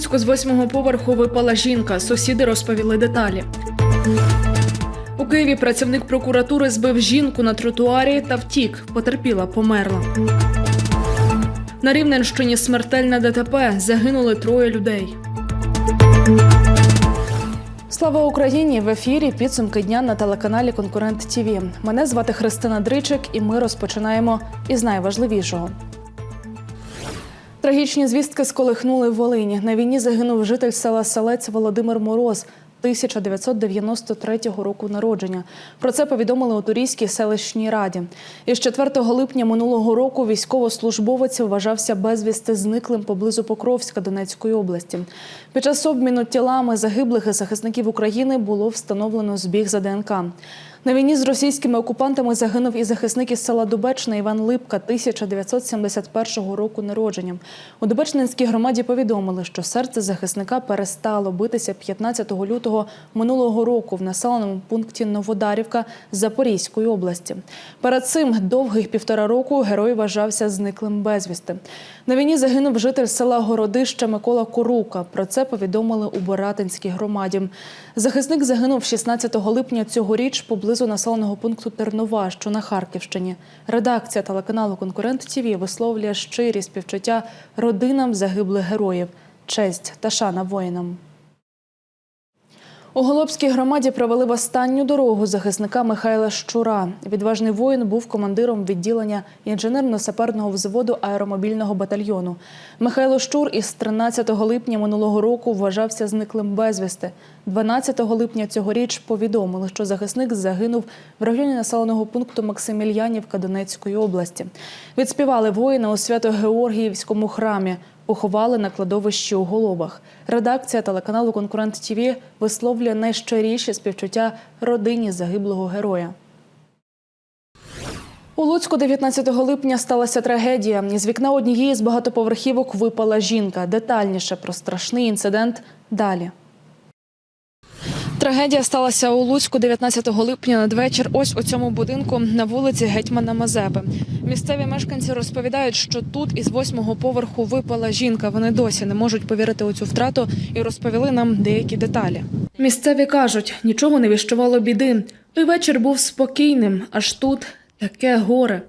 Луцьку з восьмого поверху випала жінка. Сусіди розповіли деталі. У Києві працівник прокуратури збив жінку на тротуарі та втік. Потерпіла, померла. На Рівненщині смертельне ДТП. Загинули троє людей. Слава Україні! В ефірі підсумки дня на телеканалі Конкурент ТІВІ. Мене звати Христина Дричик, і ми розпочинаємо із найважливішого. Трагічні звістки сколихнули в Волині. На війні загинув житель села Селець Володимир Мороз. 1993 року народження. Про це повідомили у Турійській селищній раді. Із 4 липня минулого року військовослужбовець вважався безвісти зниклим поблизу Покровська Донецької області. Під час обміну тілами загиблих і захисників України було встановлено збіг за ДНК. На війні з російськими окупантами загинув і захисник із села Дубечне Іван Липка 1971 року народження. У Дубечнинській громаді повідомили, що серце захисника перестало битися 15 лютого минулого року в населеному пункті Новодарівка Запорізької області. Перед цим довгих півтора року герой вважався зниклим безвісти. На війні загинув житель села Городище Микола Корука. Про це повідомили у Боратинській громаді. Захисник загинув 16 липня цьогоріч поблизу населеного пункту Тернова, що на Харківщині. Редакція телеканалу Конкурент ТІВІ висловлює щирі співчуття родинам загиблих героїв. Честь та шана воїнам. У Голобській громаді провели в останню дорогу захисника Михайла Щура. Відважний воїн був командиром відділення інженерно-саперного взводу аеромобільного батальйону. Михайло Щур із 13 липня минулого року вважався зниклим безвісти. 12 липня цьогоріч повідомили, що захисник загинув в районі населеного пункту Максимільянівка Донецької області. Відспівали воїна у Свято-Георгіївському храмі. Поховали на кладовищі у Голобах. Редакція телеканалу Конкурент ТІВІ висловлює найщиріші співчуття родині загиблого героя. У Луцьку 19 липня сталася трагедія. Із вікна однієї з багатоповерхівок випала жінка. Детальніше про страшний інцидент далі. Трагедія сталася у Луцьку 19 липня надвечір. Ось у цьому будинку на вулиці Гетьмана Мазеби. Місцеві мешканці розповідають, що тут із восьмого поверху випала жінка. Вони досі не можуть повірити у цю втрату і розповіли нам деякі деталі. Місцеві кажуть, нічого не віщувало біди. Той вечір був спокійним, аж тут таке горе.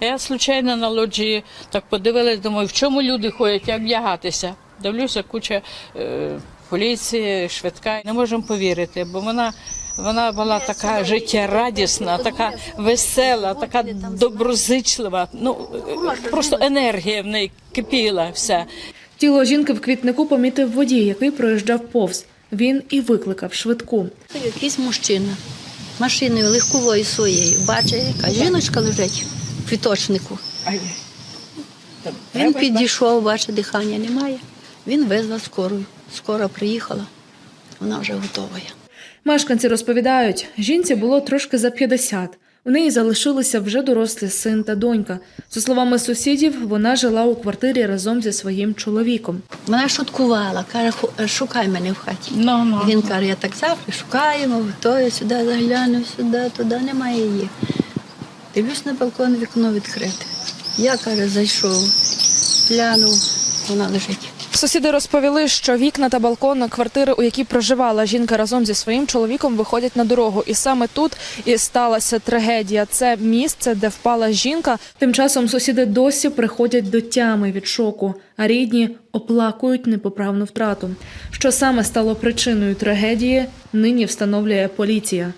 Я случайно на лоджії так подивилась, думаю, в чому люди ходять, як вдягатися. Дивлюся, куча е, поліції, швидка. Не можемо повірити, бо вона, вона була така життєрадісна, така весела, така доброзичлива. Ну просто енергія в неї кипіла вся. Тіло жінки в квітнику помітив водій, який проїжджав повз. Він і викликав швидку. Якийсь мужчина машиною легковою своєю бачить, яка жіночка лежить в квіточнику. Він підійшов, бачить, дихання немає. Він визвав скору. Скоро приїхала, вона вже готова. Мешканці розповідають, жінці було трошки за 50. У неї залишилися вже дорослий син та донька. За словами сусідів, вона жила у квартирі разом зі своїм чоловіком. Вона шуткувала, каже, «Ху- шукай мене в хаті. Ну, ну. Він каже, я так завжди шукаємо, то я сюди загляну, сюди, туди немає її. Дивлюсь на балкон, вікно відкрите. Я каже, зайшов, глянув, вона лежить. Сусіди розповіли, що вікна та балкон квартири, у якій проживала жінка разом зі своїм чоловіком, виходять на дорогу. І саме тут і сталася трагедія. Це місце, де впала жінка. Тим часом сусіди досі приходять до тями від шоку, а рідні оплакують непоправну втрату. Що саме стало причиною трагедії, нині встановлює поліція.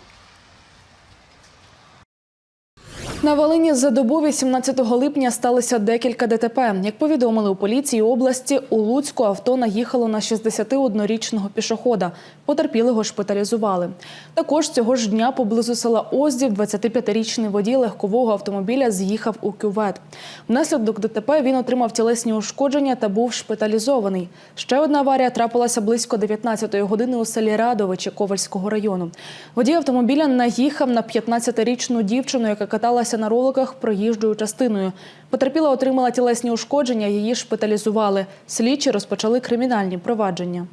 На Волині за добу 18 липня сталося декілька ДТП. Як повідомили у поліції області, у Луцьку авто наїхало на 61-річного пішохода. Потерпілого шпиталізували. Також цього ж дня поблизу села Оздів 25-річний водій легкового автомобіля з'їхав у кювет. Внаслідок ДТП він отримав тілесні ушкодження та був шпиталізований. Ще одна аварія трапилася близько 19-ї години у селі Радовичі Ковальського району. Водій автомобіля наїхав на 15-річну дівчину, яка каталася на роликах проїжджою частиною. Потерпіла отримала тілесні ушкодження, її шпиталізували. Слідчі розпочали кримінальні провадження.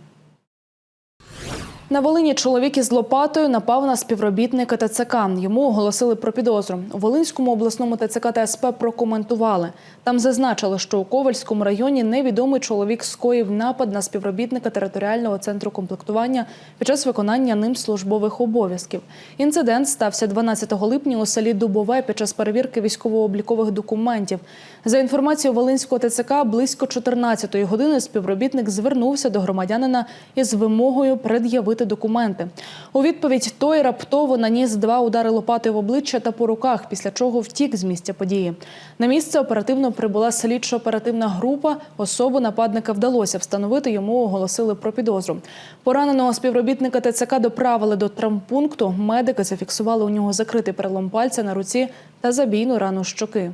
На Волині чоловік із лопатою напав на співробітника ТЦК. Йому оголосили про підозру. У Волинському обласному ТЦК та прокоментували. Там зазначили, що у Ковальському районі невідомий чоловік скоїв напад на співробітника територіального центру комплектування під час виконання ним службових обов'язків. Інцидент стався 12 липня у селі Дубове під час перевірки військово-облікових документів. За інформацією Волинського ТЦК, близько 14-ї години співробітник звернувся до громадянина із вимогою пред'явити документи. У відповідь той раптово наніс два удари лопатою в обличчя та по руках, після чого втік з місця події. На місце оперативно прибула слідчо-оперативна група. Особу нападника вдалося встановити. Йому оголосили про підозру. Пораненого співробітника ТЦК доправили до травмпункту. Медики зафіксували у нього закритий перелом пальця на руці та забійну рану щоки.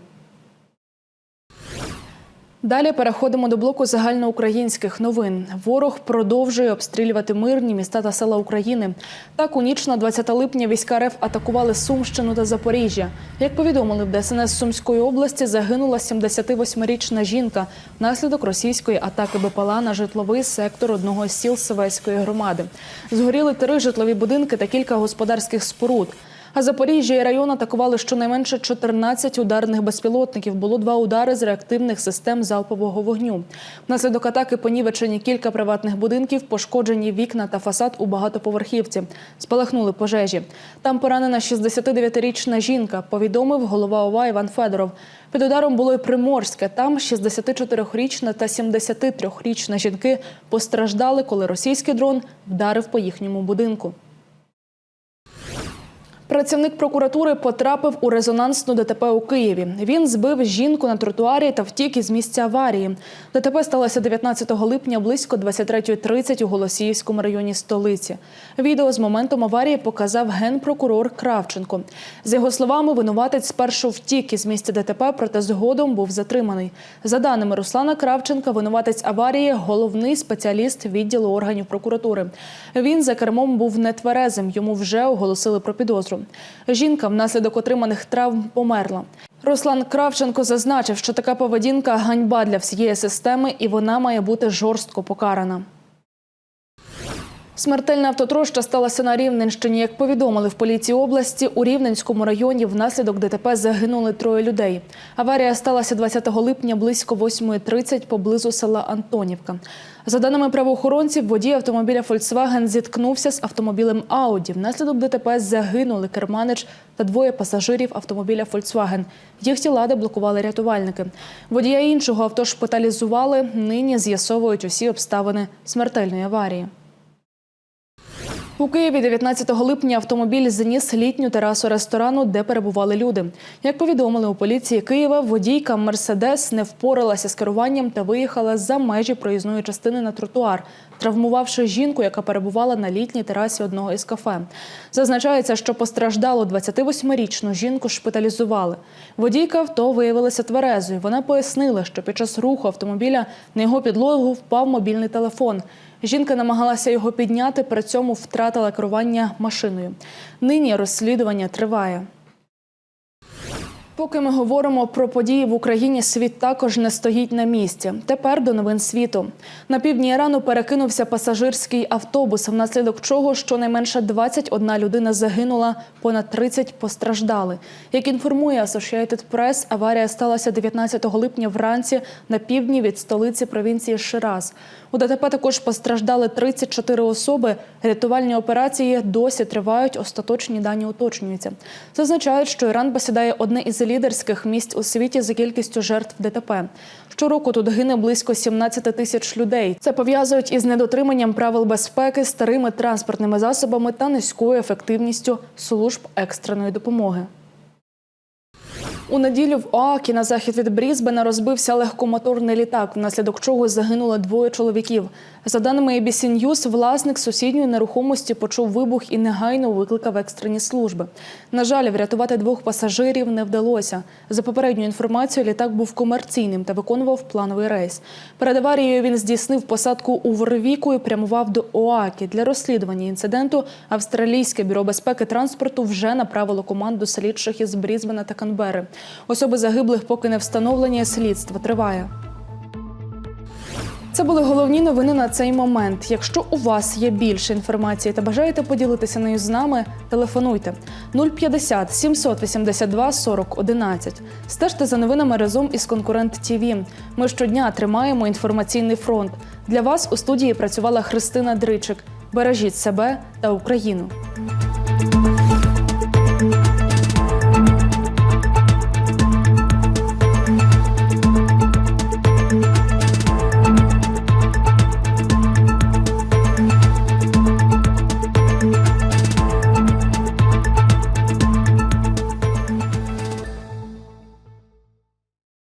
Далі переходимо до блоку загальноукраїнських новин. Ворог продовжує обстрілювати мирні міста та села України. Так, у ніч на 20 липня війська РФ атакували Сумщину та Запоріжжя. Як повідомили в ДСНС Сумської області, загинула 78-річна жінка внаслідок російської атаки БПЛА на житловий сектор одного з сіл Севеської громади. Згоріли три житлові будинки та кілька господарських споруд. А Запоріжжя і район атакували щонайменше 14 ударних безпілотників. Було два удари з реактивних систем залпового вогню. Внаслідок атаки понівечені кілька приватних будинків, пошкоджені вікна та фасад у багатоповерхівці. Спалахнули пожежі. Там поранена 69-річна жінка. Повідомив голова ОВА Іван Федоров. Під ударом було й Приморське. Там 64-річна та 73-річна жінки постраждали, коли російський дрон вдарив по їхньому будинку. Працівник прокуратури потрапив у резонансну ДТП у Києві. Він збив жінку на тротуарі та втік із місця аварії. ДТП сталося 19 липня близько 23.30 у Голосіївському районі столиці. Відео з моментом аварії показав генпрокурор Кравченко. З його словами, винуватець спершу втік із місця ДТП, проте згодом був затриманий. За даними Руслана Кравченка, винуватець аварії головний спеціаліст відділу органів прокуратури. Він за кермом був нетверезим. Йому вже оголосили про підозру. Жінка внаслідок отриманих травм померла. Руслан Кравченко зазначив, що така поведінка ганьба для всієї системи, і вона має бути жорстко покарана. Смертельна автотроща сталася на Рівненщині. Як повідомили в поліції області, у Рівненському районі внаслідок ДТП загинули троє людей. Аварія сталася 20 липня близько 8.30 поблизу села Антонівка. За даними правоохоронців, водій автомобіля Volkswagen зіткнувся з автомобілем Audi. Внаслідок ДТП загинули керманич та двоє пасажирів автомобіля Volkswagen. Їх тіла деблокували рятувальники. Водія іншого авто шпиталізували. Нині з'ясовують усі обставини смертельної аварії. У Києві 19 липня автомобіль заніс літню терасу ресторану, де перебували люди. Як повідомили у поліції Києва, водійка Мерседес не впоралася з керуванням та виїхала за межі проїзної частини на тротуар, травмувавши жінку, яка перебувала на літній терасі одного із кафе. Зазначається, що постраждалу 28-річну жінку шпиталізували. Водійка авто виявилася тверезою. Вона пояснила, що під час руху автомобіля на його підлогу впав мобільний телефон. Жінка намагалася його підняти, при цьому втратила керування машиною. Нині розслідування триває. Поки ми говоримо про події в Україні, світ також не стоїть на місці. Тепер до новин світу. На півдні Ірану перекинувся пасажирський автобус, внаслідок чого щонайменше 21 людина загинула, понад 30 постраждали. Як інформує Associated Press, аварія сталася 19 липня вранці на півдні від столиці провінції Шираз. У ДТП також постраждали 34 особи. Рятувальні операції досі тривають. Остаточні дані уточнюються. Зазначають, що Іран посідає одне із лідерських місць у світі за кількістю жертв ДТП. Щороку тут гине близько 17 тисяч людей. Це пов'язують із недотриманням правил безпеки, старими транспортними засобами та низькою ефективністю служб екстреної допомоги. У неділю в Оакі на захід від Брізбена розбився легкомоторний літак, внаслідок чого загинуло двоє чоловіків. За даними ABC News, власник сусідньої нерухомості почув вибух і негайно викликав екстрені служби. На жаль, врятувати двох пасажирів не вдалося. За попередньою інформацією, літак був комерційним та виконував плановий рейс. Перед аварією він здійснив посадку у Ворвіку і прямував до Оакі. Для розслідування інциденту австралійське бюро безпеки транспорту вже направило команду слідчих із Брізбена та Канбери. Особи загиблих поки не встановлені, слідство триває. Це були головні новини на цей момент. Якщо у вас є більше інформації та бажаєте поділитися нею з нами, телефонуйте 050 782 40 11. Стежте за новинами разом із конкурент ТІВІ. Ми щодня тримаємо інформаційний фронт. Для вас у студії працювала Христина Дричик. Бережіть себе та Україну.